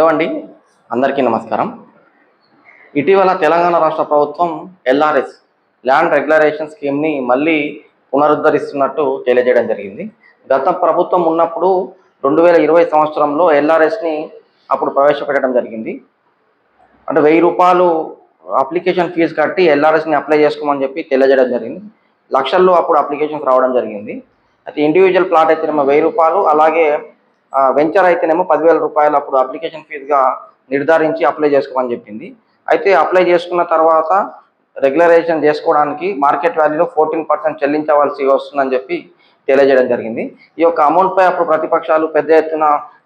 Hello అండి అందరికీ నమస్కారం. ఇటీవల తెలంగాణ రాష్ట్ర ప్రభుత్వం ఎల్ఆర్ఎస్ ల్యాండ్ రెగ్యులరేషన్ స్కీమ్ని మళ్ళీ పునరుద్ధరిస్తున్నట్టు తెలియజేయడం జరిగింది. గత ప్రభుత్వం ఉన్నప్పుడు రెండు వేల ఇరవై సంవత్సరంలో ఎల్ఆర్ఎస్ని అప్పుడు ప్రవేశపెట్టడం జరిగింది. అంటే వెయ్యి రూపాయలు అప్లికేషన్ ఫీజు కట్టి ఎల్ఆర్ఎస్ని అప్లై చేసుకోమని చెప్పి తెలియజేయడం జరిగింది. లక్షల్లో అప్పుడు అప్లికేషన్స్ రావడం జరిగింది. అయితే ఇండివిజువల్ ప్లాట్ అయితే వెయ్యి రూపాయలు అలాగే వెంచర్ అయితేనేమో పదివేల రూపాయలు అప్పుడు అప్లికేషన్ ఫీజుగా నిర్ధారించి అప్లై చేసుకోమని చెప్పింది. అయితే అప్లై చేసుకున్న తర్వాత రెగ్యులరైజేషన్ చేసుకోవడానికి మార్కెట్ వాల్యూలో ఫోర్టీన్ పర్సెంట్ చెల్లించవలసి వస్తుందని చెప్పి తెలియజేయడం జరిగింది. ఈ యొక్క అమౌంట్పై అప్పుడు ప్రతిపక్షాలు పెద్ద ఎత్తున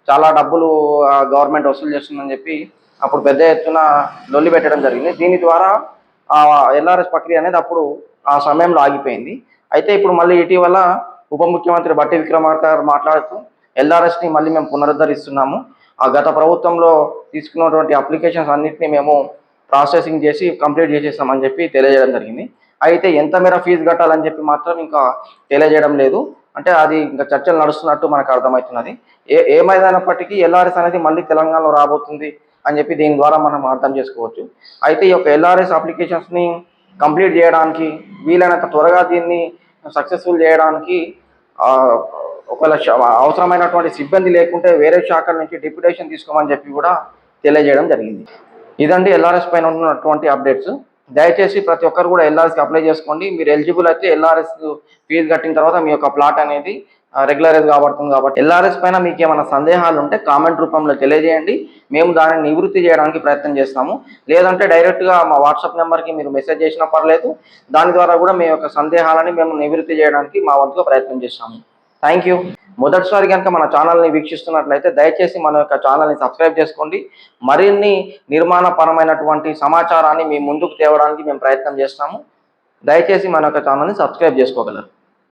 చాలా డబ్బులు గవర్నమెంట్ వసూలు చేస్తుందని చెప్పి అప్పుడు పెద్ద ఎత్తున లొల్లి పెట్టడం జరిగింది. దీని ద్వారా ఎల్ఆర్ఎస్ ప్రక్రియ అనేది అప్పుడు ఆ సమయంలో ఆగిపోయింది. అయితే ఇప్పుడు మళ్ళీ ఇటీవల ఉప ముఖ్యమంత్రి బట్టి విక్రమార్క గారు మాట్లాడుతూ ఎల్ఆర్ఎస్ని మళ్ళీ మేము పునరుద్ధరిస్తున్నాము. ఆ గత ప్రభుత్వంలో తీసుకున్నటువంటి అప్లికేషన్స్ అన్నింటినీ మేము ప్రాసెసింగ్ చేసి కంప్లీట్ చేసేస్తామని చెప్పి తెలియజేయడం జరిగింది. అయితే ఎంత మేర ఫీజు కట్టాలని చెప్పి మాత్రం ఇంకా తెలియజేయడం లేదు. అంటే అది ఇంకా చర్చలు నడుస్తున్నట్టు మనకు అర్థమవుతున్నది. ఏ ఏమైనప్పటికీ ఎల్ఆర్ఎస్ అనేది మళ్ళీ తెలంగాణలో రాబోతుంది అని చెప్పి దీని ద్వారా మనం అర్థం చేసుకోవచ్చు. అయితే ఈ యొక్క ఎల్ఆర్ఎస్ అప్లికేషన్స్ని కంప్లీట్ చేయడానికి వీలైనంత త్వరగా దీన్ని సక్సెస్ఫుల్ చేయడానికి ఒకవేళ అవసరమైనటువంటి సిబ్బంది లేకుంటే వేరే శాఖల నుంచి డిప్యుటేషన్ తీసుకోమని చెప్పి కూడా తెలియజేయడం జరిగింది. ఇదండి ఎల్ఆర్ఎస్ పైన ఉన్నటువంటి అప్డేట్స్. దయచేసి ప్రతి ఒక్కరు కూడా ఎల్ఆర్ఎస్కి అప్లై చేసుకోండి. మీరు ఎలిజిబుల్ అయితే ఎల్ఆర్ఎస్ ఫీజు కట్టిన తర్వాత మీ యొక్క ప్లాట్ అనేది రెగ్యులరైజ్ కాబడుతుంది కాబట్టి ఎల్ఆర్ఎస్ పైన మీకు ఏమైనా సందేహాలు ఉంటే కామెంట్ రూపంలో తెలియజేయండి. మేము దానిని నివృత్తి చేయడానికి ప్రయత్నం చేస్తాము. లేదంటే డైరెక్ట్గా మా వాట్సాప్ నెంబర్కి మీరు మెసేజ్ చేసినా పర్లేదు. దాని ద్వారా కూడా మీ యొక్క సందేహాలని మేము నివృత్తి చేయడానికి మా వంతుగా ప్రయత్నం చేస్తాము. థ్యాంక్ యూ మొదటిసారి కనుక మన ఛానల్ని వీక్షిస్తున్నట్లయితే దయచేసి మన యొక్క ఛానల్ని సబ్స్క్రైబ్ చేసుకోండి. మరిన్ని నిర్మాణపరమైనటువంటి సమాచారాన్ని మీ ముందుకు తేవడానికి మేము ప్రయత్నం చేస్తాము. దయచేసి మన యొక్క ఛానల్ని సబ్స్క్రైబ్ చేసుకోగలరు.